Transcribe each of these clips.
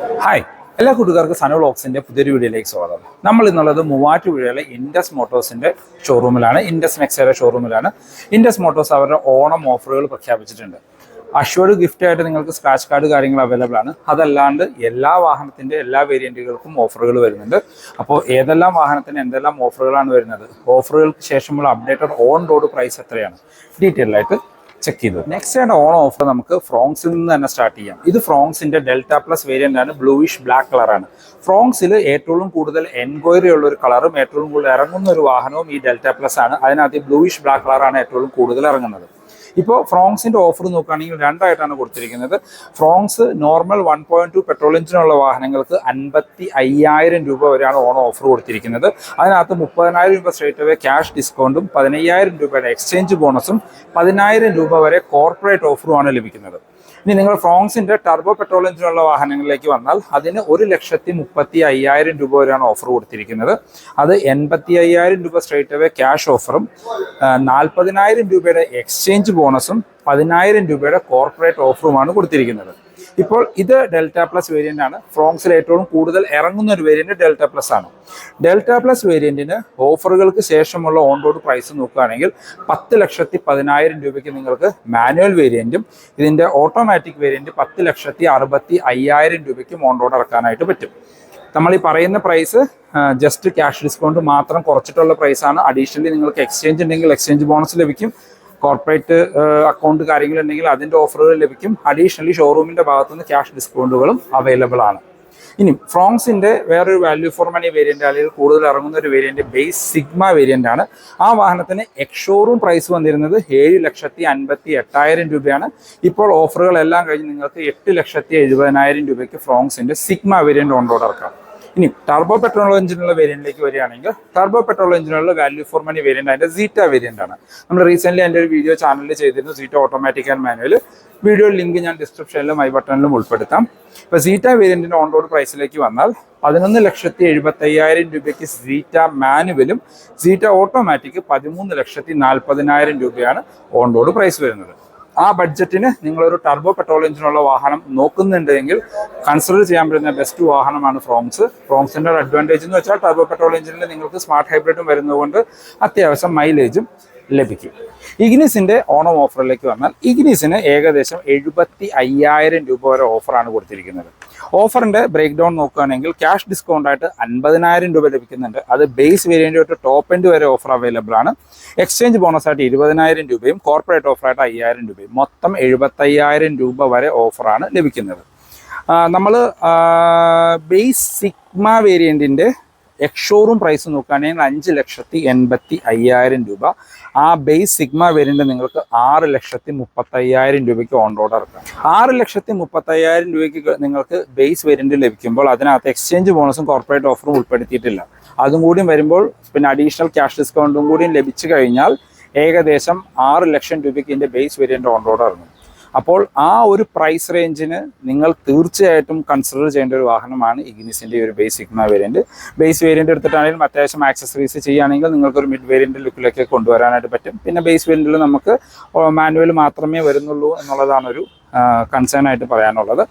Hi. എല്ലാ കൂട്ടുകാർക്കും സനോ ബ്ലോക്സിന്റെ പുതിയൊരു വീഡിയോയിലേക്ക് സ്വാഗതം. നമ്മൾ ഇന്നുള്ളത് മൂവാറ്റുപുഴയിലെ ഇൻഡസ് മോട്ടോഴ്സിന്റെ ഷോറൂമിലാണ് ഇൻഡസ് മെക്സയുടെ ഷോറൂമിലാണ് ഇൻഡസ് മോട്ടോഴ്സ് അവരുടെ ഓണം ഓഫറുകൾ പ്രഖ്യാപിച്ചിട്ടുണ്ട്. അഷ്വർഡ് ഗിഫ്റ്റ് ആയിട്ട് നിങ്ങൾക്ക് സ്ക്രാച്ച് കാർഡ് കാര്യങ്ങൾ അവൈലബിൾ ആണ്. അതല്ലാണ്ട് എല്ലാ വാഹനത്തിന്റെ എല്ലാ വേരിയന്റുകൾക്കും ഓഫറുകൾ വരുന്നുണ്ട്. അപ്പോൾ ഏതെല്ലാം വാഹനത്തിന് എന്തെല്ലാം ഓഫറുകളാണ് വരുന്നത്? ഓഫറുകൾക്ക് ശേഷമുള്ള അപ്ഡേറ്റഡ് ഓൺ റോഡ് പ്രൈസ് എത്രയാണ്? ഡീറ്റെയിൽ ആയിട്ട് ചെക്ക് ചെയ്തത് നെക്സ്റ്റ് ആണ് ഓൺ ഓഫർ നമുക്ക് ഫ്രോങ്സിൽ നിന്ന് തന്നെ സ്റ്റാർട്ട് ചെയ്യാം. ഇത് ഫ്രോങ്സിന്റെ ഡെൽറ്റ പ്ലസ് വേരിയന്റ് ആണ് ബ്ലൂയിഷ് ബ്ലാക്ക് കളറാണ് ഫ്രോങ്സിൽ ഏറ്റവും കൂടുതൽ എൻക്വയറി ഉള്ള ഒരു കളറും ഏറ്റവും കൂടുതൽ ഇറങ്ങുന്ന ഒരു വാഹനവും ഈ ഡെൽറ്റ പ്ലസ് ആണ്. അതിനകത്ത് ബ്ലൂയിഷ് ബ്ലാക്ക് കളറാണ് ഏറ്റവും കൂടുതൽ ഇറങ്ങുന്നത്. ഇപ്പോൾ ഫ്രോങ്സിന്റെ ഓഫർ നോക്കുകയാണെങ്കിൽ രണ്ടായിട്ടാണ് കൊടുത്തിരിക്കുന്നത്. Fronx normal one point two petrol എഞ്ചിനുള്ള വാഹനങ്ങൾക്ക് അൻപത്തി അയ്യായിരം രൂപ വരെയാണ് ഓൺ ഓഫർ കൊടുത്തിരിക്കുന്നത്. അതിനകത്ത് മുപ്പതിനായിരം രൂപ സ്ട്രേറ്റ് അവേ ക്യാഷ് ഡിസ്കൗണ്ടും പതിനയ്യായിരം രൂപയുടെ എക്സ്ചേഞ്ച് ബോണസും പതിനായിരം രൂപ വരെ കോർപ്പറേറ്റ് ഓഫറുമാണ് ലഭിക്കുന്നത്. ഇനി നിങ്ങൾ ഫ്രോങ്സിന്റെ ടർബോ പെട്രോൾ എഞ്ചിനുള്ള വാഹനങ്ങളിലേക്ക് വന്നാൽ അതിന് ഒരു ലക്ഷത്തി മുപ്പത്തി അയ്യായിരം രൂപ വരെയാണ് ഓഫർ കൊടുത്തിരിക്കുന്നത്. അത് എൺപത്തി അയ്യായിരം രൂപ സ്ട്രേറ്റ് അവേ ക്യാഷ് ഓഫറും നാൽപ്പതിനായിരം രൂപയുടെ എക്സ്ചേഞ്ച് ബോണസും പതിനായിരം രൂപയുടെ കോർപ്പറേറ്റ് ഓഫറുമാണ് കൊടുത്തിരിക്കുന്നത്. ഇപ്പോൾ ഇത് ഡെൽറ്റ പ്ലസ് വേരിയന്റ് ആണ്. ഫ്രോങ്സിൽ ഏറ്റവും കൂടുതൽ ഇറങ്ങുന്ന ഒരു വേരിയന്റ് ഡെൽറ്റ പ്ലസ് ആണ്. ഡെൽറ്റ പ്ലസ് വേരിയന്റിന് ഓഫറുകൾക്ക് ശേഷമുള്ള ഓൺ റോഡ് പ്രൈസ് നോക്കുകയാണെങ്കിൽ പത്ത് ലക്ഷത്തി പതിനായിരം രൂപയ്ക്ക് നിങ്ങൾക്ക് മാനുവൽ വേരിയന്റും ഇതിന്റെ ഓട്ടോമാറ്റിക് വേരിയന്റ് പത്ത് ലക്ഷത്തി അറുപത്തി അയ്യായിരം രൂപയ്ക്കും ഓൺ റോഡ് ഇറക്കാനായിട്ട് പറ്റും. നമ്മൾ ഈ പറയുന്ന പ്രൈസ് ജസ്റ്റ് ക്യാഷ് ഡിസ്കൗണ്ട് മാത്രം കുറച്ചിട്ടുള്ള പ്രൈസാണ് അഡീഷണലി നിങ്ങൾക്ക് എക്സ്ചേഞ്ച് ഉണ്ടെങ്കിൽ എക്സ്ചേഞ്ച് ബോണസ് ലഭിക്കും. കോർപ്പറേറ്റ് അക്കൗണ്ട് കാര്യങ്ങളുണ്ടെങ്കിൽ അതിന്റെ ഓഫറുകൾ ലഭിക്കും. അഡീഷണലി ഷോറൂമിന്റെ ഭാഗത്തുനിന്ന് ക്യാഷ് ഡിസ്കൗണ്ടുകളും അവൈലബിൾ ആണ്. ഇനി ഫ്രോങ്സിന്റെ വേറൊരു വാല്യൂ ഫോർ മണി വേരിയന്റ് അല്ലെങ്കിൽ കൂടുതൽ ഇറങ്ങുന്ന ഒരു വേരിയന്റ് ബേസ് സിഗ്മ വേരിയന്റ് ആണ്. ആ വാഹനത്തിന് എക്സ്ഷോറൂം പ്രൈസ് വന്നിരുന്നത് ഏഴ് ലക്ഷത്തി അൻപത്തി എട്ടായിരം രൂപയാണ്. ഇപ്പോൾ ഓഫറുകളെല്ലാം കഴിഞ്ഞ് നിങ്ങൾക്ക് എട്ട് ലക്ഷത്തി എഴുപതിനായിരം രൂപയ്ക്ക് ഫ്രോങ്സിന്റെ സിഗ്മ വേരിയന്റ് ഓൺ റോഡ് ഇറക്കാം. ഇനി ടർബോ പെട്രോൾ എഞ്ചിനുള്ള വേരിയന്റിലേക്ക് വരികയാണെങ്കിൽ ടർബോ പെട്രോൾ എഞ്ചിനുള്ള വാല്യൂ ഫോർ മണി വേരിയന്റ് അതിന്റെ സീറ്റ വേരിയന്റ് ആണ്. നമ്മൾ റീസെന്റ് എന്റെ ഒരു വീഡിയോ ചാനലിൽ ചെയ്തിരുന്നു Zeta automatic and manual video link ഞാൻ ഡിസ്ക്രിപ്ഷനിലും ഐ ബട്ടണിലും ഉൾപ്പെടുത്താം. ഇപ്പൊ സീറ്റ വേരിയന്റിന്റെ ഓൺ റോഡ് പ്രൈസിലേക്ക് വന്നാൽ പതിനൊന്ന് ലക്ഷത്തി എഴുപത്തി അയ്യായിരം രൂപയ്ക്ക് സീറ്റ മാനുവലും സീറ്റ ഓട്ടോമാറ്റിക് പതിമൂന്ന് ലക്ഷത്തി നാൽപ്പതിനായിരം രൂപയാണ് ഓൺ റോഡ് പ്രൈസ് വരുന്നത്. ആ ബഡ്ജറ്റിന് നിങ്ങളൊരു ടർബോ പെട്രോൾ എഞ്ചിനുള്ള വാഹനം നോക്കുന്നുണ്ടെങ്കിൽ കൺസിഡർ ചെയ്യാൻ പറ്റുന്ന ബെസ്റ്റ് വാഹനമാണ് ഫ്രോംസ് ഫ്രോംസിന്റെ ഒരു അഡ്വാന്റേജ് എന്ന് വെച്ചാൽ ടർബോ പെട്രോൾ എഞ്ചിനിൽ നിങ്ങൾക്ക് സ്മാർട്ട് ഹൈബ്രിഡും വരുന്നതുകൊണ്ട് അത്യാവശ്യം മൈലേജും ലഭിക്കും. ഇഗ്നിസിന്റെ ഓണം ഓഫറിലേക്ക് വന്നാൽ ഇഗ്നിസിന് ഏകദേശം എഴുപത്തി അയ്യായിരം രൂപ വരെ ഓഫറാണ് കൊടുത്തിരിക്കുന്നത്. ഓഫറിന്റെ ബ്രേക്ക് ഡൗൺ നോക്കുകയാണെങ്കിൽ ക്യാഷ് ഡിസ്കൗണ്ട് ആയിട്ട് അൻപതിനായിരം രൂപ ലഭിക്കുന്നുണ്ട്. അത് ബേസ് വേരിയന്റ് തൊട്ട് ടോപ്പ് എൻഡ് വരെ ഓഫർ അവൈലബിൾ ആണ്. എക്സ്ചേഞ്ച് ബോണസ് ആയിട്ട് ഇരുപതിനായിരം രൂപയും കോർപ്പറേറ്റ് ഓഫറായിട്ട് അയ്യായിരം രൂപയും മൊത്തം എഴുപത്തയ്യായിരം രൂപ വരെ ഓഫറാണ് ലഭിക്കുന്നത്. നമ്മൾ ബേസ് സിഗ്മ വേരിയന്റിന്റെ എക്സ്ഷോറൂം പ്രൈസ് നോക്കുകയാണെങ്കിൽ അഞ്ച് ലക്ഷത്തി എൺപത്തി അയ്യായിരം രൂപ. ആ ബേസ് സിഗ്മ വേരിയന്റ് നിങ്ങൾക്ക് ആറ് ലക്ഷത്തി മുപ്പത്തയ്യായിരം രൂപയ്ക്ക് ഓൺ റോഡ് ഇറക്കാം. ആറ് ലക്ഷത്തി മുപ്പത്തയ്യായിരം രൂപയ്ക്ക് നിങ്ങൾക്ക് ബേസ് വേരിയന്റ് ലഭിക്കുമ്പോൾ അതിനകത്ത് എക്സ്ചേഞ്ച് ബോണസും കോർപ്പറേറ്റ് ഓഫറും ഉൾപ്പെടുത്തിയിട്ടില്ല. അതും കൂടിയും വരുമ്പോൾ പിന്നെ അഡീഷണൽ ക്യാഷ് ഡിസ്കൗണ്ടും കൂടിയും ലഭിച്ചു കഴിഞ്ഞാൽ ഏകദേശം ആറ് ലക്ഷം രൂപയ്ക്ക് ഇതിന്റെ ബേസ് വേരിയന്റ് ഓൺ റോഡ് ഇറങ്ങും. അപ്പോൾ ആ ഒരു പ്രൈസ് റേഞ്ചിന് നിങ്ങൾ തീർച്ചയായിട്ടും കൺസിഡർ ചെയ്യേണ്ട ഒരു വാഹനമാണ് ഇഗ്നിസിന്റെ ഒരു base Sigma variant base variant എടുത്തിട്ടാണെങ്കിലും അത്യാവശ്യം ആക്സസറീസ് ചെയ്യുകയാണെങ്കിൽ നിങ്ങൾക്കൊരു മിഡ് വേരിയന്റ് ലുക്കിലേക്ക് കൊണ്ടുവരാനായിട്ട് പറ്റും. പിന്നെ ബേസ് വേരിയന്റിൽ നമുക്ക് മാനുവൽ മാത്രമേ വരുന്നുള്ളൂ എന്നുള്ളതാണ് ഒരു കൺസേൺ ആയിട്ട് പറയാനുള്ളത്.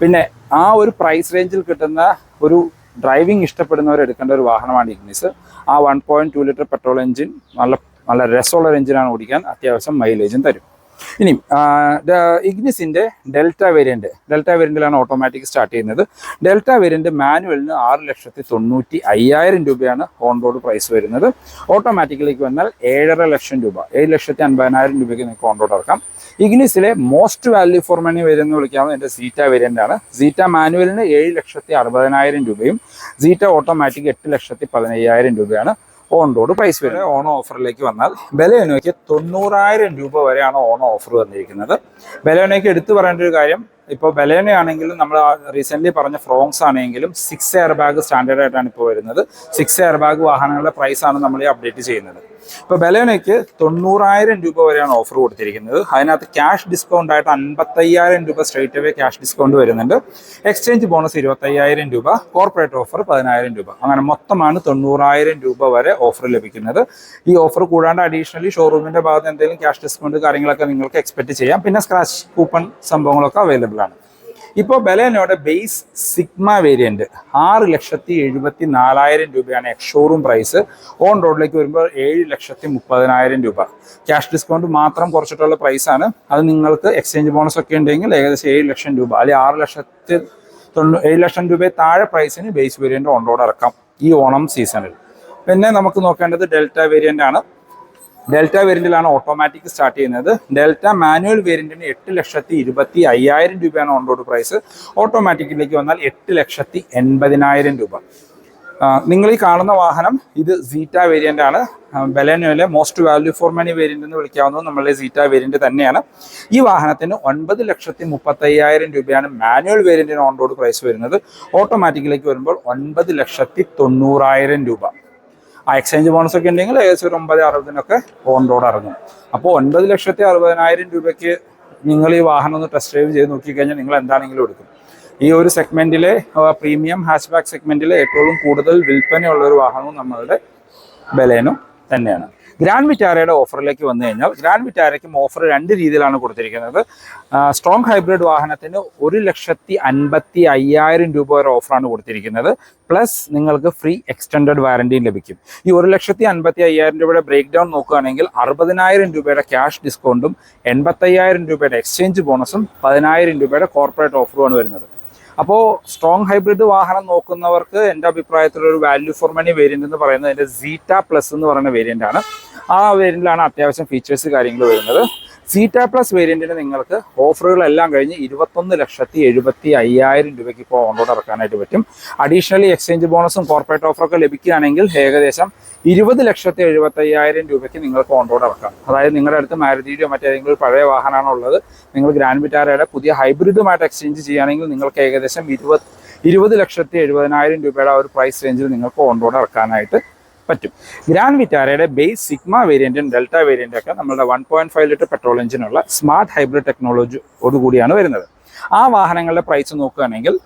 പിന്നെ ആ ഒരു പ്രൈസ് റേഞ്ചിൽ കിട്ടുന്ന ഒരു ഡ്രൈവിംഗ് ഇഷ്ടപ്പെടുന്നവർ എടുക്കേണ്ട ഒരു വാഹനമാണ് ഇഗ്നിസ് ആ one point two litre petrol engine നല്ല നല്ല രസമുള്ള എഞ്ചിനാണ് ഓടിക്കാൻ. അത്യാവശ്യം മൈലേജും തരും. ഇനി ഇഗ്നിസിന്റെ ഡെൽറ്റ വേരിയന്റ് ഡെൽറ്റ വേരിയന്റിലാണ് ഓട്ടോമാറ്റിക് സ്റ്റാർട്ട് ചെയ്യുന്നത്. ഡെൽറ്റ വേരിയന്റ് മാനുവലിന് ആറ് ലക്ഷത്തി തൊണ്ണൂറ്റി അയ്യായിരം രൂപയാണ് ഓൺ റോഡ് പ്രൈസ് വരുന്നത്. ഓട്ടോമാറ്റിക്കിലേക്ക് വന്നാൽ ഏഴര ലക്ഷം രൂപ ഏഴ് ലക്ഷത്തി അൻപതിനായിരം രൂപയ്ക്ക് നിങ്ങൾക്ക് ഓൺ റോഡ് ഇറക്കാം. ഇഗ്നിസിലെ most value for money variant എന്ന് വിളിക്കാവുന്ന എന്റെ സീറ്റ വേരിയന്റ് ആണ്. സീറ്റ മാനുവലിന് ഏഴ് ലക്ഷത്തി അറുപതിനായിരം രൂപയും സീറ്റ ഓട്ടോമാറ്റിക് എട്ട് ലക്ഷത്തി പതിനയ്യായിരം രൂപയാണ്. ഓൺ റോഡ് പ്രൈസ് വരുന്നത് ഓൺ ഓഫറിലേക്ക് വന്നാൽ ബലേനോയ്ക്ക് തൊണ്ണൂറായിരം രൂപ വരെയാണ് ഓൺ ഓഫർ വന്നിരിക്കുന്നത് ബലേനോയ്ക്ക് എടുത്തു പറയേണ്ട ഒരു കാര്യം ഇപ്പോൾ ബലേന ആണെങ്കിലും നമ്മൾ റീസെന്റ്ലി പറഞ്ഞ ഫ്രോങ്സ് ആണെങ്കിലും സിക്സ് എയർ ബാഗ് സ്റ്റാൻഡേർഡ് ആയിട്ടാണ് ഇപ്പോൾ വരുന്നത്. സിക്സ് എയർ ബാഗ് വാഹനങ്ങളുടെ ആണ് നമ്മൾ ഈ അപ്ഡേറ്റ് ചെയ്യുന്നത്. ഇപ്പോൾ ബലേനയ്ക്ക് തൊണ്ണൂറായിരം രൂപ വരെയാണ് ഓഫർ കൊടുത്തിരിക്കുന്നത്. അതിനകത്ത് ക്യാഷ് ഡിസ്കൗണ്ട് ആയിട്ട് അൻപത്തയ്യായിരം രൂപ സ്ട്രേറ്റ് അവേ ക്യാഷ് ഡിസ്കൗണ്ട് വരുന്നുണ്ട്. എക്സ്ചേഞ്ച് ബോണസ് ഇരുപത്തയ്യായിരം രൂപ കോർപ്പറേറ്റ് ഓഫർ പതിനായിരം രൂപ. അങ്ങനെ മൊത്തമാണ് തൊണ്ണൂറായിരം രൂപ വരെ ഓഫർ ലഭിക്കുന്നത്. ഈ ഓഫർ കൂടാണ്ട് അഡീഷണലി ഷോറൂമിന്റെ ഭാഗത്ത് എന്തെങ്കിലും ക്യാഷ് ഡിസ്കൗണ്ട് കാര്യങ്ങളൊക്കെ നിങ്ങൾക്ക് എക്സ്പെക്ട് ചെയ്യാം. പിന്നെ സ്ക്രാച്ച് കൂപ്പൺ സംഭവങ്ങളൊക്കെ അവൈലബിൾ ആണ് ഇപ്പോൾ ബലേനോയുടെ ബേസ് സിഗ്മ വേരിയന്റ് ആറ് ലക്ഷത്തി എഴുപത്തി നാലായിരം രൂപയാണ് എക്സ്ഷോറൂം പ്രൈസ് ഓൺ റോഡിലേക്ക് വരുമ്പോൾ ഏഴ് ലക്ഷത്തി മുപ്പതിനായിരം രൂപ. ക്യാഷ് ഡിസ്കൗണ്ട് മാത്രം കുറച്ചിട്ടുള്ള പ്രൈസാണ് അത് നിങ്ങൾക്ക് എക്സ്ചേഞ്ച് ബോണസ് ഒക്കെ ഉണ്ടെങ്കിൽ ഏകദേശം ഏഴ് ലക്ഷം രൂപ അല്ലെങ്കിൽ ആറ് ലക്ഷത്തി തൊണ്ണൂ ഏഴ് ലക്ഷം രൂപയെ താഴെ പ്രൈസിന് ബേസ് വേരിയന്റ് ഓൺ റോഡ് ഇറക്കാം ഈ ഓണം സീസണിൽ പിന്നെ നമുക്ക് നോക്കേണ്ടത് ഡെൽറ്റ വേരിയന്റ് ആണ്. ഡെൽറ്റ വേരിയന്റിലാണ് ഓട്ടോമാറ്റിക് സ്റ്റാർട്ട് ചെയ്യുന്നത്. ഡെൽറ്റ മാനുവൽ വേരിയന്റിന് എട്ട് ലക്ഷത്തി ഇരുപത്തി അയ്യായിരം രൂപയാണ് ഓൺ റോഡ് പ്രൈസ് ഓട്ടോമാറ്റിക്കിലേക്ക് വന്നാൽ എട്ട് ലക്ഷത്തി എൺപതിനായിരം രൂപ. നിങ്ങൾ ഈ കാണുന്ന വാഹനം ഇത് സീറ്റ വേരിയന്റ് ആണ്. ബലേനോയിലെ most value for money variant എന്ന് വിളിക്കാവുന്നത് നമ്മളുടെ സീറ്റ വേരിയന്റ് തന്നെയാണ്. ഈ വാഹനത്തിന് ഒൻപത് ലക്ഷത്തി മുപ്പത്തയ്യായിരം രൂപയാണ് മാനുവൽ വേരിയന്റിന് ഓൺ റോഡ് പ്രൈസ് വരുന്നത്. ഓട്ടോമാറ്റിക്കിലേക്ക് വരുമ്പോൾ ഒൻപത് ലക്ഷത്തി തൊണ്ണൂറായിരം രൂപ. ആ എക്സ്ചേഞ്ച് ബോണസ് ഒക്കെ ഉണ്ടെങ്കിൽ ഏകദേശം ഒരു ഒമ്പത് അറുപതിനൊക്കെ ഓൺ റോഡ് ഇറങ്ങും. അപ്പോൾ ഒൻപത് ലക്ഷത്തി അറുപതിനായിരം രൂപയ്ക്ക് നിങ്ങൾ ഈ വാഹനം ഒന്ന് ടെസ്റ്റ് ഡ്രൈവ് ചെയ്ത് നോക്കിക്കഴിഞ്ഞാൽ നിങ്ങൾ എന്താണെങ്കിലും എടുക്കും. ഈ ഒരു സെഗ്മെന്റിലെ പ്രീമിയം ഹാച്ച് ബാക്ക് സെഗ്മെന്റിലെ ഏറ്റവും കൂടുതൽ വിൽപ്പനയുള്ള ഒരു വാഹനവും നമ്മളുടെ ബലേനോ തന്നെയാണ്. ഗ്രാൻഡ് വിറ്റാരയുടെ ഓഫറിലേക്ക് വന്നു കഴിഞ്ഞാൽ ഗ്രാൻഡ് വിറ്റാരയ്ക്കും ഓഫർ രണ്ട് രീതിയിലാണ് കൊടുത്തിരിക്കുന്നത്. സ്ട്രോങ് ഹൈബ്രിഡ് വാഹനത്തിന് ഒരു ലക്ഷത്തി അൻപത്തി അയ്യായിരം രൂപ വരെ ഓഫറാണ് കൊടുത്തിരിക്കുന്നത്. പ്ലസ് നിങ്ങൾക്ക് ഫ്രീ എക്സ്റ്റൻഡഡ് വാറണ്ടിയും ലഭിക്കും. ഈ ഒരു ലക്ഷത്തി അൻപത്തി അയ്യായിരം രൂപയുടെ ബ്രേക്ക് ഡൗൺ നോക്കുകയാണെങ്കിൽ അറുപതിനായിരം രൂപയുടെ ക്യാഷ് ഡിസ്കൗണ്ടും എൺപത്തയ്യായിരം രൂപയുടെ എക്സ്ചേഞ്ച് ബോണസും പതിനായിരം രൂപയുടെ കോർപ്പറേറ്റ് ഓഫറുമാണ് വരുന്നത്. അപ്പോൾ സ്ട്രോങ് ഹൈബ്രിഡ് വാഹനം നോക്കുന്നവർക്ക് എന്റെ അഭിപ്രായത്തിൽ ഒരു വാല്യൂ ഫോർ മണി വേരിയന്റ് എന്ന് പറയുന്നത് അതിന്റെ സീറ്റ പ്ലസ് എന്ന് പറയുന്ന വേരിയന്റ് ആണ്. ആ വേരിയന്റിലാണ് അത്യാവശ്യം ഫീച്ചേഴ്സ് കാര്യങ്ങൾ വരുന്നത്. സീറ്റ പ്ലസ് വേരിയന്റിന് നിങ്ങൾക്ക് ഓഫറുകളെല്ലാം കഴിഞ്ഞ് ഇരുപത്തൊന്ന് ലക്ഷത്തി എഴുപത്തി അയ്യായിരം രൂപയ്ക്ക് ഇപ്പോൾ ഓൺറോഡ് ഇറക്കാനായിട്ട് പറ്റും. അഡീഷണലി എക്സ്ചേഞ്ച് ബോണസും കോർപ്പറേറ്റ് ഓഫറൊക്കെ ലഭിക്കുകയാണെങ്കിൽ ഏകദേശം ഇരുപത് ലക്ഷത്തി എഴുപത്തി അയ്യായിരം രൂപയ്ക്ക് നിങ്ങൾക്ക് ഓൺറോഡ് ഇറക്കാം. അതായത് നിങ്ങളുടെ അടുത്ത് മാരുതിയുടെയോ മറ്റേതെങ്കിലും ഒരു പഴയ വാഹനമാണുള്ളത്. നിങ്ങൾ ഗ്രാൻഡ് വിറ്റാരയുടെ പുതിയ ഹൈബ്രിഡുമായിട്ട് എക്സ്ചേഞ്ച് ചെയ്യുകയാണെങ്കിൽ നിങ്ങൾക്ക് ഏകദേശം ഇരുപത് ഇരുപത് ലക്ഷത്തി എഴുപതിനായിരം രൂപയുടെ ആ ഒരു പ്രൈസ് റേഞ്ചിൽ നിങ്ങൾക്ക് ഓൺറോഡ് ഇറക്കാനായിട്ട് പറ്റും. ഗ്രാൻഡ് വിറ്റാരയുടെ ബേസ് സിഗ്മ വേരിയന്റും ഡെൽറ്റ വേരിയന്റും ഒക്കെ നമ്മുടെ one point five litre petrol എഞ്ചിനുള്ള smart hybrid ടെക്നോളജിയോടുകൂടിയാണ് വരുന്നത്. ആ വാഹനങ്ങളുടെ പ്രൈസ് നോക്കുകയാണെങ്കിൽ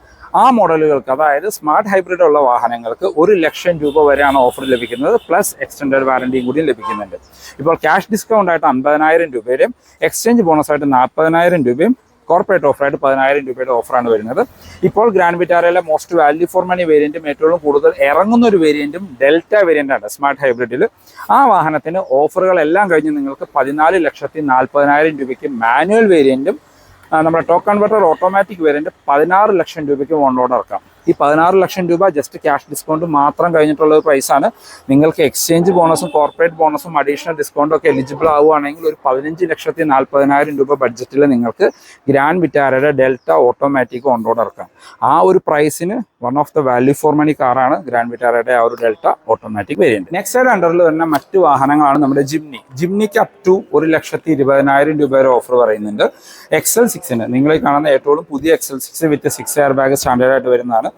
ആ മോഡലുകൾക്ക് അതായത് സ്മാർട്ട് ഹൈബ്രിഡ് ഉള്ള വാഹനങ്ങൾക്ക് ഒരു ലക്ഷം രൂപ വരെയാണ് ഓഫർ ലഭിക്കുന്നത് പ്ലസ് എക്സ്റ്റൻഡഡ് വാറണ്ടിയും കൂടി ലഭിക്കുന്നുണ്ട്. ഇപ്പോൾ ക്യാഷ് ഡിസ്കൗണ്ട് ആയിട്ട് അമ്പതിനായിരം രൂപയും എക്സ്ചേഞ്ച് ബോണസ് ആയിട്ട് നാൽപ്പതിനായിരം രൂപയും കോർപ്പറേറ്റ് ഓഫറായിട്ട് പതിനായിരം രൂപയുടെ ഓഫറാണ് വരുന്നത്. ഇപ്പോൾ ഗ്രാൻഡ് വിറ്റാരയിലെ മോസ്റ്റ് വാല്യൂ ഫോർ മണി വേരിയന്റും ഏറ്റവും കൂടുതൽ ഇറങ്ങുന്ന ഒരു വേരിയന്റും ഡെൽറ്റ വേരിയന്റാണ് സ്മാർട്ട് ഹൈബ്രിഡിൽ ആ വാഹനത്തിന് ഓഫറുകളെല്ലാം കഴിഞ്ഞ് നിങ്ങൾക്ക് പതിനാല് ലക്ഷത്തി നാൽപ്പതിനായിരം രൂപയ്ക്ക് മാനുവൽ വേരിയന്റും നമ്മുടെ ടോക്ക് കൺവെർട്ടർ ഓട്ടോമാറ്റിക് വേരിയന്റ് പതിനാറ് ലക്ഷം രൂപയ്ക്ക് ഓൺലോഡ് ഇറക്കാം. ഈ പതിനാറ് ലക്ഷം രൂപ ജസ്റ്റ് ക്യാഷ് ഡിസ്കൗണ്ട് മാത്രം കഴിഞ്ഞിട്ടുള്ള ഒരു പ്രൈസാണ് നിങ്ങൾക്ക് എക്സ്ചേഞ്ച് ബോണസും കോർപ്പറേറ്റ് ബോണസും അഡീഷണൽ ഡിസ്കൗണ്ടും ഒക്കെ എലിജിബിൾ ആവുകയാണെങ്കിൽ ഒരു പതിനഞ്ച് ലക്ഷത്തി നാൽപ്പതിനായിരം രൂപ ബഡ്ജറ്റിൽ നിങ്ങൾക്ക് ഗ്രാൻഡ് വിറ്റാരയുടെ ഡെൽറ്റ ഓട്ടോമാറ്റിക് ഓൺറോഡ് ഇറക്കാം. ആ ഒരു പ്രൈസിന് one of the value for money കാറാണ് ഗ്രാൻഡ് വിറ്റാരയുടെ ആ ഒരു ഡെൽറ്റ ഓട്ടോമാറ്റിക് വേരിയന്റ് നെക്സ്റ്റ് അണ്ടറിൽ വരുന്ന മറ്റു വാഹനങ്ങളാണ് നമ്മുടെ ജിംനി ജിംനിക്ക് അപ് ടു ഒരു ലക്ഷത്തി ഇരുപതിനായിരം രൂപ വരെ ഓഫർ പറയുന്നുണ്ട്. എക്സൽ സിക്സിന് നിങ്ങൾ കാണുന്ന ഏറ്റവും പുതിയ XL six with six air bag standard ആയിട്ട് വരുന്നതാണ്.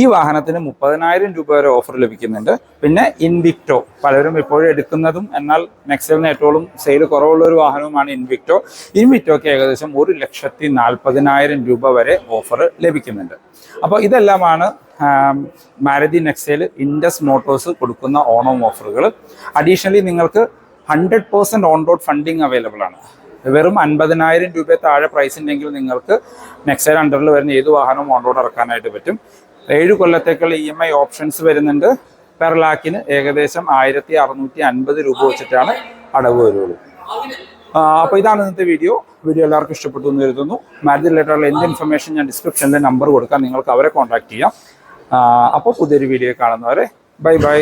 ഈ വാഹനത്തിന് മുപ്പതിനായിരം രൂപ വരെ ഓഫർ ലഭിക്കുന്നുണ്ട്. പിന്നെ ഇൻവിക്ടോ പലരും ഇപ്പോഴും എടുക്കുന്നതും എന്നാൽ നെക്സലിന് ഏറ്റവും സെയിൽ കുറവുള്ള ഒരു വാഹനവുമാണ് ഇൻവിക്ടോ ഇൻവിക്ടോക്ക് ഏകദേശം ഒരു ലക്ഷത്തി നാൽപ്പതിനായിരം രൂപ വരെ ഓഫർ ലഭിക്കുന്നുണ്ട്. അപ്പോൾ ഇതെല്ലാമാണ് മാരുതി നെക്സയിൽ ഇൻഡസ് മോട്ടോഴ്സ് കൊടുക്കുന്ന ഓണം ഓഫറുകൾ അഡീഷണലി നിങ്ങൾക്ക് hundred percent on road funding available ആണ്. വെറും അൻപതിനായിരം രൂപ താഴെ പ്രൈസ് ഉണ്ടെങ്കിൽ നിങ്ങൾക്ക് നെക്സൈൽ അണ്ടറിൽ വരുന്ന ഏത് വാഹനവും ഓൺ റോഡ് ഇറക്കാനായിട്ട് പറ്റും. ഏഴ് കൊല്ലത്തേക്കുള്ള ഇ എം ഐ ഓപ്ഷൻസ് വരുന്നുണ്ട്. പെർ ലാക്കിന് ഏകദേശം ആയിരത്തി അറുന്നൂറ്റി അൻപത് രൂപ വെച്ചിട്ടാണ് അടവ് വരുള്ളൂ. അപ്പോൾ ഇതാണ് ഇന്നത്തെ വീഡിയോ വീഡിയോ എല്ലാവർക്കും ഇഷ്ടപ്പെട്ടു എന്ന് കരുതുന്നു. മാരേജ് റിലേറ്റഡുള്ള എന്ത് ഇൻഫർമേഷൻ ഞാൻ ഡിസ്ക്രിപ്ഷനിൽ നമ്പർ കൊടുക്കാം. നിങ്ങൾക്ക് അവരെ കോൺടാക്ട് ചെയ്യാം. അപ്പോൾ പുതിയൊരു വീഡിയോ കാണുന്നവരെ. Bye bye